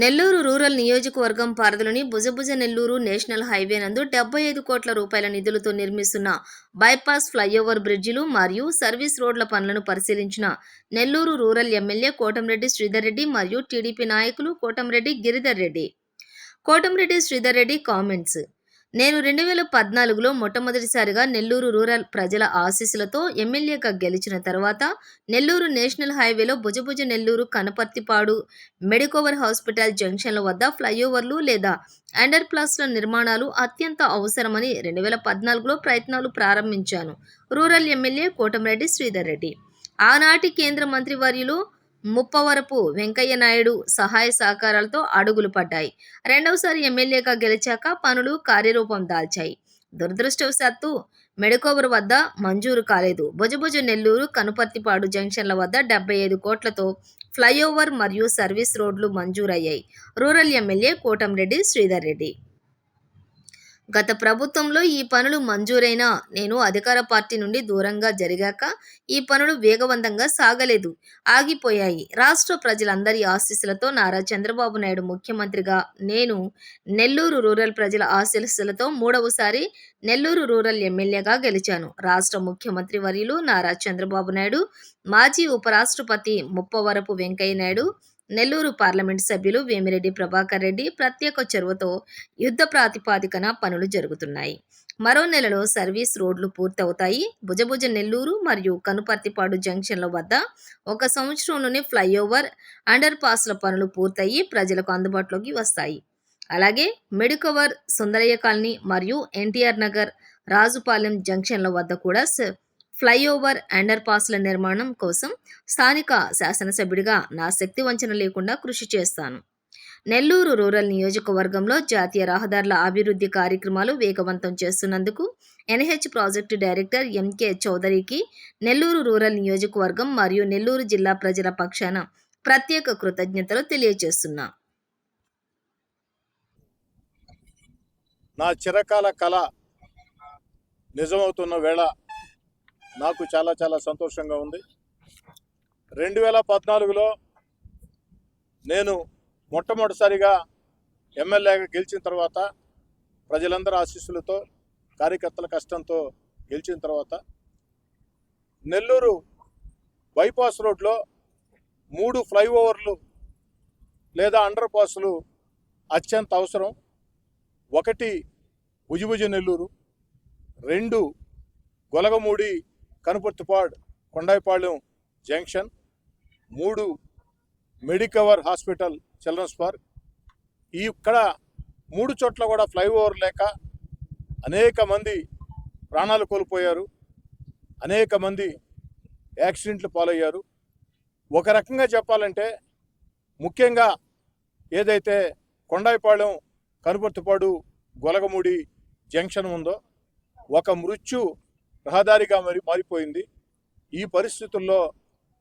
Nellore rural నియోజకవర్గం పరిధిలోని భుజభుజ Nellore national highway నందు డెబ్బై ఐదు కోట్ల రూపాయల నిధులతో నిర్మిస్తున్న బైపాస్ ఫ్లైఓవర్ బ్రిడ్జిలు మరియు సర్వీస్ రోడ్ల పనులను పరిశీలించిన నెల్లూరు రూరల్ ఎమ్మెల్యే కోటంరెడ్డి శ్రీధర్ రెడ్డి మరియు టీడీపీ నాయకులు కోటంరెడ్డి గిరిధర్ రెడ్డి. కోటంరెడ్డి శ్రీధర్ రెడ్డి కామెంట్స్. నేను రెండు వేల పద్నాలుగులో మొట్టమొదటిసారిగా నెల్లూరు రూరల్ ప్రజల ఆశీస్సులతో ఎమ్మెల్యేగా గెలిచిన తర్వాత నెల్లూరు నేషనల్ హైవేలో భుజభుజ నెల్లూరు కనపర్తిపాడు మెడికోవర్ హాస్పిటల్ జంక్షన్ల వద్ద ఫ్లైఓవర్లు లేదా అండర్ ప్లాస్ల నిర్మాణాలు అత్యంత అవసరమని రెండు వేల పద్నాలుగులో ప్రయత్నాలు ప్రారంభించాను. Rural MLA Kotamreddy Sridhar Reddy. ఆనాటి కేంద్ర మంత్రివర్యులు ముప్పవరపు వెంకయ్య నాయుడు సహాయ సహకారాలతో అడుగులు పడ్డాయి. రెండవసారి ఎమ్మెల్యేగా గెలిచాక పనులు కార్యరూపం దాల్చాయి. దురదృష్టవశాత్తు మెడకోవర్ వద్ద మంజూరు కాలేదు. భుజభుజ నెల్లూరు కనుపర్తిపాడు జంక్షన్ల వద్ద డెబ్బై ఐదు కోట్లతో ఫ్లైఓవర్ మరియు సర్వీస్ రోడ్లు మంజూరయ్యాయి. రూరల్ ఎమ్మెల్యే కోటంరెడ్డి శ్రీధర్ రెడ్డి గత ప్రభుత్వంలో ఈ పనులు మంజూరైనా నేను అధికార పార్టీ నుండి దూరంగా జరిగాక ఈ పనులు వేగవంతంగా సాగలేదు ఆగిపోయాయి. రాష్ట్ర ప్రజలందరి ఆశీస్సులతో నారా చంద్రబాబు నాయుడు ముఖ్యమంత్రిగా నేను నెల్లూరు రూరల్ ప్రజల ఆశీస్సులతో మూడవసారి నెల్లూరు రూరల్ ఎమ్మెల్యేగా గెలిచాను. రాష్ట్ర ముఖ్యమంత్రి వర్యులు నారా చంద్రబాబు నాయుడు మాజీ ఉపరాష్ట్రపతి ముప్పవరపు వెంకయ్య నాయుడు నెల్లూరు పార్లమెంట్ సభ్యులు వేమిరెడ్డి ప్రభాకర్ రెడ్డి ప్రత్యేక చొరవతో యుద్ధ ప్రాతిపాదికన పనులు జరుగుతున్నాయి. మరో నెలలో సర్వీస్ రోడ్లు పూర్తవుతాయి. భుజభుజ నెల్లూరు మరియు కనుపర్తిపాడు జంక్షన్ల వద్ద ఒక సంవత్సరంలోనే ఫ్లైఓవర్ అండర్ పాస్ల పనులు పూర్తయి ప్రజలకు అందుబాటులోకి వస్తాయి. అలాగే మెడికవర్ సుందరయ్య కాలనీ మరియు ఎన్టీఆర్ నగర్ రాజుపాలెం జంక్షన్ల వద్ద కూడా ఫ్లైఓవర్ అండర్ పాస్ల నిర్మాణం కోసం స్థానిక శాసనసభ్యుడిగా నా శక్తి వంచన లేకుండా కృషి చేస్తాను. నెల్లూరు రూరల్ నియోజకవర్గంలో జాతీయ రహదారుల అభివృద్ధి కార్యక్రమాలు వేగవంతం చేస్తున్నందుకు ఎన్హెచ్ ప్రాజెక్టు డైరెక్టర్ ఎంకే చౌదరికి నెల్లూరు రూరల్ నియోజకవర్గం మరియు నెల్లూరు జిల్లా ప్రజల పక్షాన ప్రత్యేక కృతజ్ఞతలు తెలియజేస్తున్నా. నా చిరకాల కళ నిజమవుతున్న వేళ నాకు చాలా చాలా సంతోషంగా ఉంది. రెండు వేల పద్నాలుగులో నేను మొట్టమొదటిసారిగా ఎమ్మెల్యేగా గెలిచిన తర్వాత ప్రజలందరి ఆశీస్సులతో కార్యకర్తల కష్టంతో గెలిచిన తర్వాత నెల్లూరు బైపాస్ రోడ్లో మూడు ఫ్లైఓవర్లు లేదా అండర్ పాస్లు అత్యంత అవసరం. ఒకటి భుజభుజ నెల్లూరు రెండు గొలగమూడి కనుపర్తిపాడ్ కొండాయిపాళెం జంక్షన్ మూడు మెడికవర్ హాస్పిటల్ చిల్డ్రన్స్ పార్క్. ఈ ఇక్కడ మూడు చోట్ల కూడా ఫ్లైఓవర్ లేక అనేక మంది ప్రాణాలు కోల్పోయారు. అనేక మంది యాక్సిడెంట్లు పాలయ్యారు. ఒక రకంగా చెప్పాలంటే ముఖ్యంగా ఏదైతే కొండాయిపాళెం కనుపర్తిపాడు గొలగమూడి జంక్షన్ ఉందో ఒక మృత్యు రహదారిగా మరి మారిపోయింది. ఈ పరిస్థితుల్లో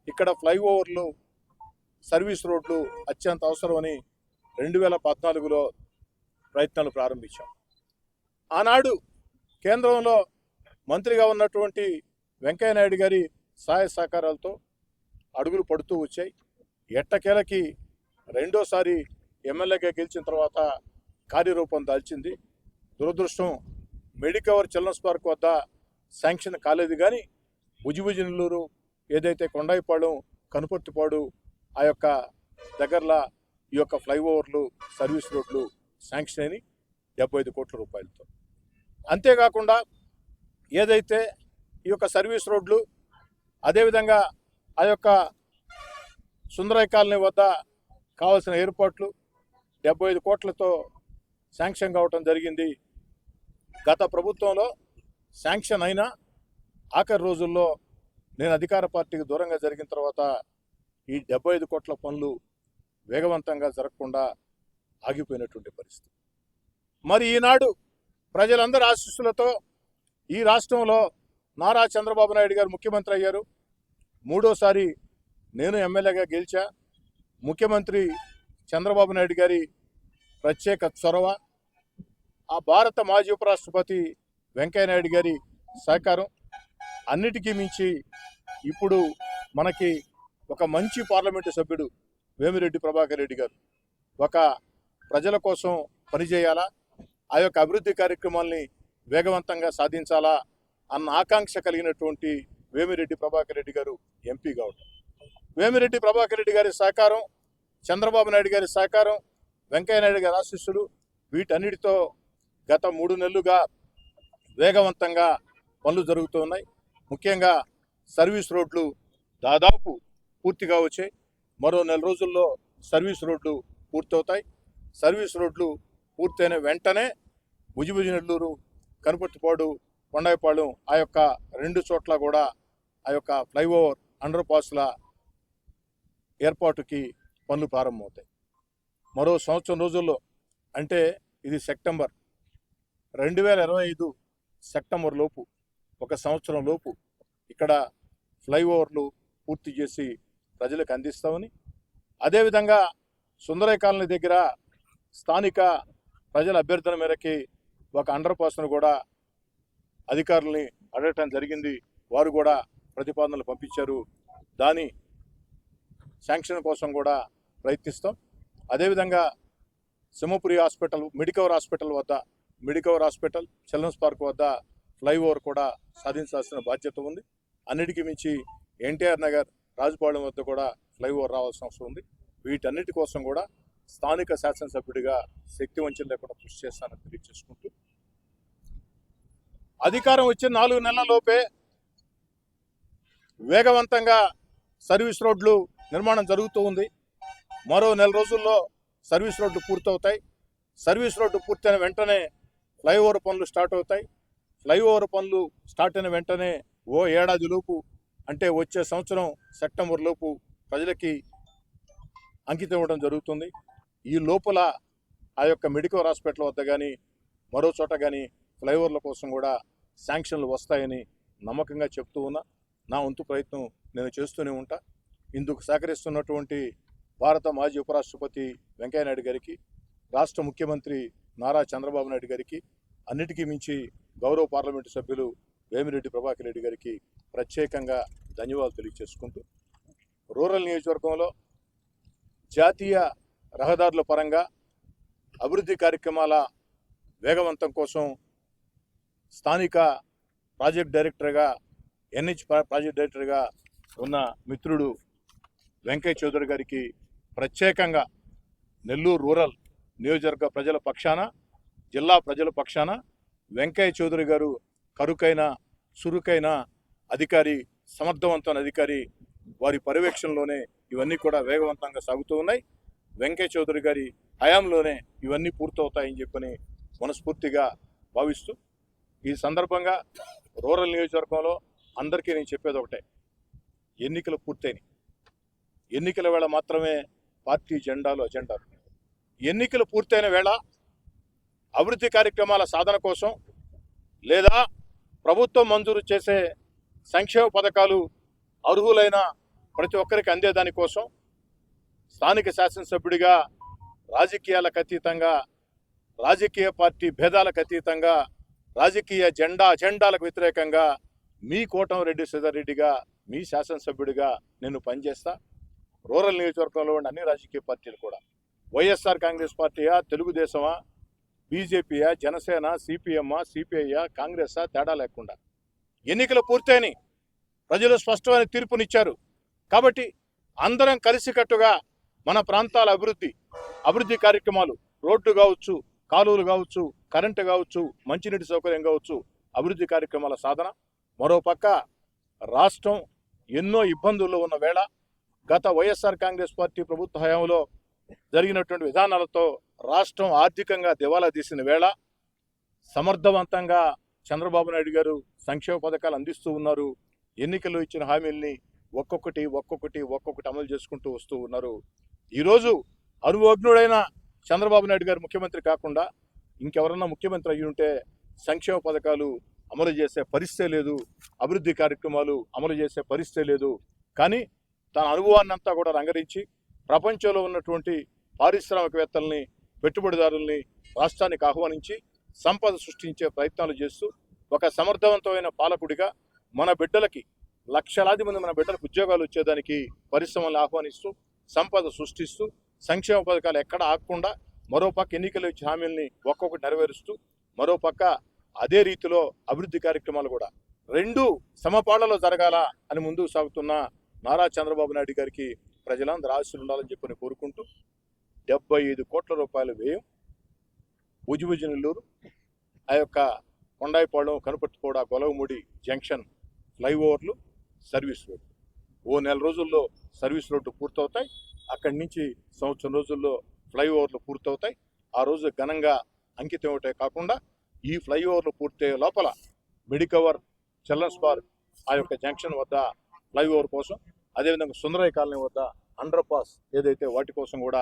ఇక్కడ ఫ్లైఓవర్లు సర్వీస్ రోడ్లు అత్యంత అవసరమని రెండు వేల పద్నాలుగులో ప్రయత్నాలు ప్రారంభించాం. ఆనాడు కేంద్రంలో మంత్రిగా ఉన్నటువంటి వెంకయ్యనాయుడు గారి సహాయ సహకారాలతో అడుగులు పడుతూ వచ్చాయి. ఎట్టకేలకి రెండోసారి ఎమ్మెల్యేగా గెలిచిన తర్వాత కార్యరూపం దాల్చింది. దురదృష్టం మెడికవర్ చిల్డ్రన్స్ పార్క్ వద్ద శాంక్షన్ కాలేదు కానీ భుజిభుజి నెల్లూరు ఏదైతే కొండాయిపాడు కనుపర్తిపాడు ఆ యొక్క దగ్గరలో ఈ యొక్క ఫ్లైఓవర్లు సర్వీస్ రోడ్లు శాంక్షన్ అయినాయి డెబ్బై ఐదు కోట్ల రూపాయలతో. అంతేకాకుండా ఏదైతే ఈ యొక్క సర్వీస్ రోడ్లు అదేవిధంగా ఆ యొక్క సుందరయ్య కాలనీ వద్ద కావాల్సిన ఏర్పాట్లు డెబ్బై ఐదు కోట్లతో శాంక్షన్ కావటం జరిగింది. గత ప్రభుత్వంలో శాంక్షన్ అయినా ఆఖరి రోజుల్లో నేను అధికార పార్టీకి దూరంగా జరిగిన తర్వాత ఈ డెబ్బై ఐదు కోట్ల పనులు వేగవంతంగా జరగకుండా ఆగిపోయినటువంటి పరిస్థితి. మరి ఈనాడు ప్రజలందరి ఆశీస్సులతో ఈ రాష్ట్రంలో నారా చంద్రబాబు నాయుడు గారు ముఖ్యమంత్రి అయ్యారు. మూడోసారి నేను ఎమ్మెల్యేగా గెలిచా. ముఖ్యమంత్రి చంద్రబాబు నాయుడు గారి ప్రత్యేక చొరవ. ఆ భారత మాజీ ఉపరాష్ట్రపతి వెంకయ్యనాయుడు గారి సహకారం అన్నిటికీ మించి ఇప్పుడు మనకి ఒక మంచి పార్లమెంటు సభ్యుడు వేమిరెడ్డి ప్రభాకర్ రెడ్డి గారు. ఒక ప్రజల కోసం పనిచేయాలా? ఆ యొక్క అభివృద్ధి కార్యక్రమాల్ని వేగవంతంగా సాధించాలా? అన్న ఆకాంక్ష కలిగినటువంటి వేమిరెడ్డి ప్రభాకర్ రెడ్డి గారు ఎంపీ కావటం వేమిరెడ్డి ప్రభాకర్ రెడ్డి గారి సహకారం చంద్రబాబు నాయుడు గారి సహకారం వెంకయ్య నాయుడు గారి ఆశీస్సులు వీటన్నిటితో గత మూడు నెలలుగా వేగవంతంగా పనులు జరుగుతూ ఉన్నాయి. ముఖ్యంగా సర్వీస్ రోడ్లు దాదాపు పూర్తిగా వచ్చాయి. మరో నెల రోజుల్లో సర్వీస్ రోడ్లు పూర్తవుతాయి. సర్వీస్ రోడ్లు పూర్తయిన వెంటనే భుజిభుజి నెల్లూరు కనుపర్తిపాడు కొండాయిపాళెం ఆ యొక్క రెండు చోట్ల కూడా ఆ యొక్క ఫ్లైఓవర్ అండర్ పాస్ల ఏర్పాటుకి పనులు ప్రారంభమవుతాయి. మరో సంవత్సరం రోజుల్లో అంటే ఇది సెప్టెంబర్. రెండు వేల ఇరవై ఐదు సెప్టెంబర్ లోపు ఒక సంవత్సరం లోపు ఇక్కడ ఫ్లైఓవర్లు పూర్తి చేసి ప్రజలకు అందిస్తామని అదేవిధంగా సుందరయ్య కాలనీ దగ్గర స్థానిక ప్రజల అభ్యర్థన మేరకి ఒక అండర్ పాస్ను కూడా అధికారుల్ని అడగటం జరిగింది. వారు కూడా ప్రతిపాదనలు పంపించారు. దాని శాంక్షన్ కోసం కూడా ప్రయత్నిస్తాం. అదేవిధంగా సింహపురి హాస్పిటల్ మెడికవర్ హాస్పిటల్ వద్ద మెడికవర్ హాస్పిటల్ చిల్డ్రన్స్ పార్క్ వద్ద ఫ్లైఓవర్ కూడా సాధించాల్సిన బాధ్యత ఉంది. అన్నిటికీ మించి ఎన్టీఆర్ నగర్ రాజపాలెం వద్ద కూడా ఫ్లైఓవర్ రావాల్సిన అవసరం ఉంది. వీటన్నిటి కోసం కూడా స్థానిక శాసనసభ్యుడిగా శక్తి వంచన లేకుండా కృషి చేస్తానని తెలియజేసుకుంటూ అధికారం వచ్చిన నాలుగు నెలల లోపే వేగవంతంగా సర్వీస్ రోడ్లు నిర్మాణం జరుగుతూ ఉంది. మరో నెల రోజుల్లో సర్వీస్ రోడ్లు పూర్తవుతాయి. సర్వీస్ రోడ్డు పూర్తయిన వెంటనే ఫ్లైఓవర్ పనులు స్టార్ట్ అవుతాయి. ఫ్లైఓవర్ పనులు స్టార్ట్ అయిన వెంటనే ఓ ఏడాది లోపు అంటే వచ్చే సంవత్సరం సెప్టెంబర్ లోపు ప్రజలకి అంకితం ఇవ్వడం జరుగుతుంది. ఈ లోపల ఆ యొక్క మెడికల్ హాస్పిటల్ వద్ద కానీ మరో చోట కానీ ఫ్లైఓవర్ల కోసం కూడా శాంక్షన్లు వస్తాయని నమ్మకంగా చెప్తూ ఉన్నా. నా వంతు ప్రయత్నం నేను చేస్తూనే ఉంటా. ఇందుకు సహకరిస్తున్నటువంటి భారత మాజీ ఉపరాష్ట్రపతి వెంకయ్యనాయుడు గారికి రాష్ట్ర ముఖ్యమంత్రి నారా చంద్రబాబు నాయుడు గారికి అన్నిటికీ మించి గౌరవ పార్లమెంటు సభ్యులు వేమిరెడ్డి ప్రభాకర్ రెడ్డి గారికి ప్రత్యేకంగా ధన్యవాదాలు తెలియజేసుకుంటూ రూరల్ నియోజకవర్గంలో జాతీయ రహదారుల పరంగా అభివృద్ధి కార్యక్రమాల వేగవంతం కోసం స్థానిక ప్రాజెక్ట్ డైరెక్టర్గా ఎన్హెచ్ ప్రాజెక్ట్ డైరెక్టర్గా ఉన్న మిత్రుడు వెంకయ్య చౌదరి గారికి ప్రత్యేకంగా నెల్లూరు రూరల్ నియోజకవర్గ ప్రజల పక్షాన జిల్లా ప్రజల పక్షాన వెంకయ్య చౌదరి గారు కరుకైన చురుకైన అధికారి సమర్థవంతమైన అధికారి వారి పర్యవేక్షణలోనే ఇవన్నీ కూడా వేగవంతంగా సాగుతూ ఉన్నాయి. వెంకయ్య చౌదరి గారి హయాంలోనే ఇవన్నీ పూర్తవుతాయని చెప్పని మనస్ఫూర్తిగా భావిస్తూ ఈ సందర్భంగా రూరల్ నియోజకవర్గంలో అందరికీ నేను చెప్పేది ఒకటే. ఎన్నికలు పూర్తయినాయి. ఎన్నికల వేళ మాత్రమే పార్టీ జెండాలు అజెండాలు. ఎన్నికలు పూర్తయిన వేళ అభివృద్ధి కార్యక్రమాల సాధన కోసం లేదా ప్రభుత్వం మంజూరు చేసే సంక్షేమ పథకాలు అర్హులైన ప్రతి ఒక్కరికి అందేదాని కోసం స్థానిక శాసనసభ్యుడిగా రాజకీయాలకు అతీతంగా రాజకీయ పార్టీ భేదాలకు అతీతంగా రాజకీయ జెండా అజెండాలకు వ్యతిరేకంగా మీ కోటంరెడ్డి రెడ్డిగా మీ శాసనసభ్యుడిగా నేను పనిచేస్తా. రూరల్ నియోజకవర్గంలో ఉన్న అన్ని రాజకీయ పార్టీలు కూడా. వైఎస్ఆర్ కాంగ్రెస్ పార్టీయా తెలుగుదేశమా బీజేపీయా జనసేన సిపిఎమ్మా సిపిఐయా కాంగ్రెసా తేడా లేకుండా. ఎన్నికలు పూర్తయినాయి. ప్రజలు స్పష్టమైన తీర్పునిచ్చారు. కాబట్టి అందరం కలిసికట్టుగా మన ప్రాంతాల అభివృద్ధి అభివృద్ధి కార్యక్రమాలు రోడ్లు కావచ్చు కాలువలు కావచ్చు కరెంటు కావచ్చు మంచినీటి సౌకర్యం కావచ్చు అభివృద్ధి కార్యక్రమాల సాధన. మరోపక్క రాష్ట్రం ఎన్నో ఇబ్బందుల్లో ఉన్న వేళ గత వైఎస్ఆర్ కాంగ్రెస్ పార్టీ ప్రభుత్వ హయాంలో జరిగినటువంటి విధానాలతో రాష్ట్రం ఆర్థికంగా దివాలా తీసిన వేళ సమర్థవంతంగా చంద్రబాబు నాయుడు గారు సంక్షేమ పథకాలు అందిస్తూ ఉన్నారు. ఎన్నికల్లో ఇచ్చిన హామీల్ని ఒక్కొక్కటి ఒక్కొక్కటి ఒక్కొక్కటి అమలు చేసుకుంటూ వస్తూ ఉన్నారు. ఈరోజు అనుభవజ్ఞుడైన చంద్రబాబు నాయుడు గారు ముఖ్యమంత్రి కాకుండా ఇంకెవరన్నా ముఖ్యమంత్రి అయ్యి ఉంటే సంక్షేమ పథకాలు అమలు చేసే పరిస్థితే లేదు. అభివృద్ధి కార్యక్రమాలు అమలు చేసే పరిస్థితే లేదు. కానీ తన అనుభవాన్నంతా కూడా రంగరించి ప్రపంచంలో ఉన్నటువంటి పారిశ్రామికవేత్తల్ని పెట్టుబడిదారుల్ని రాష్ట్రానికి ఆహ్వానించి సంపద సృష్టించే ప్రయత్నాలు చేస్తూ ఒక సమర్థవంతమైన పాలకుడిగా మన బిడ్డలకి లక్షలాది మంది మన బిడ్డలకు ఉద్యోగాలు వచ్చేదానికి పరిశ్రమలు ఆహ్వానిస్తూ సంపద సృష్టిస్తూ సంక్షేమ పథకాలు ఎక్కడ ఆగకుండా మరోపక్క ఎన్నికలు ఇచ్చిన హామీల్ని ఒక్కొక్కటి నెరవేరుస్తూ మరోపక్క అదే రీతిలో అభివృద్ధి కార్యక్రమాలు కూడా రెండు సమపాళ్ళలో జరగాల అని ముందుకు సాగుతున్న నారా చంద్రబాబు నాయుడు గారికి ప్రజలందరూ ఆశలు ఉండాలని చెప్పి కోరుకుంటూ డెబ్బై ఐదు కోట్ల రూపాయల వ్యయం ఉజిబుజి నెల్లూరు ఆ యొక్క కొండాయిపాళెం కనుపట్టుకోడ గొలవముడి జంక్షన్ ఫ్లైఓవర్లు సర్వీస్ రోడ్డు. ఓ నెల రోజుల్లో సర్వీస్ రోడ్డు పూర్తవుతాయి. అక్కడి నుంచి సంవత్సరం రోజుల్లో ఫ్లైఓవర్లు పూర్తవుతాయి. ఆ రోజు ఘనంగా అంకితం ఇవ్వటే కాకుండా ఈ ఫ్లైఓవర్లు పూర్తయ్యే లోపల మెడికవర్ చిల్డ్రన్స్ పార్క్ ఆ యొక్క జంక్షన్ వద్ద ఫ్లైఓవర్ కోసం అదేవిధంగా సుందరయ్య కాలనీ వద్ద అండర్ పాస్ ఏదైతే వాటి కోసం కూడా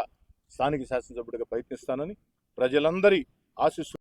స్థానిక శాసనసభ్యుడిగా ప్రయత్నిస్తానని ప్రజలందరి ఆశీస్సు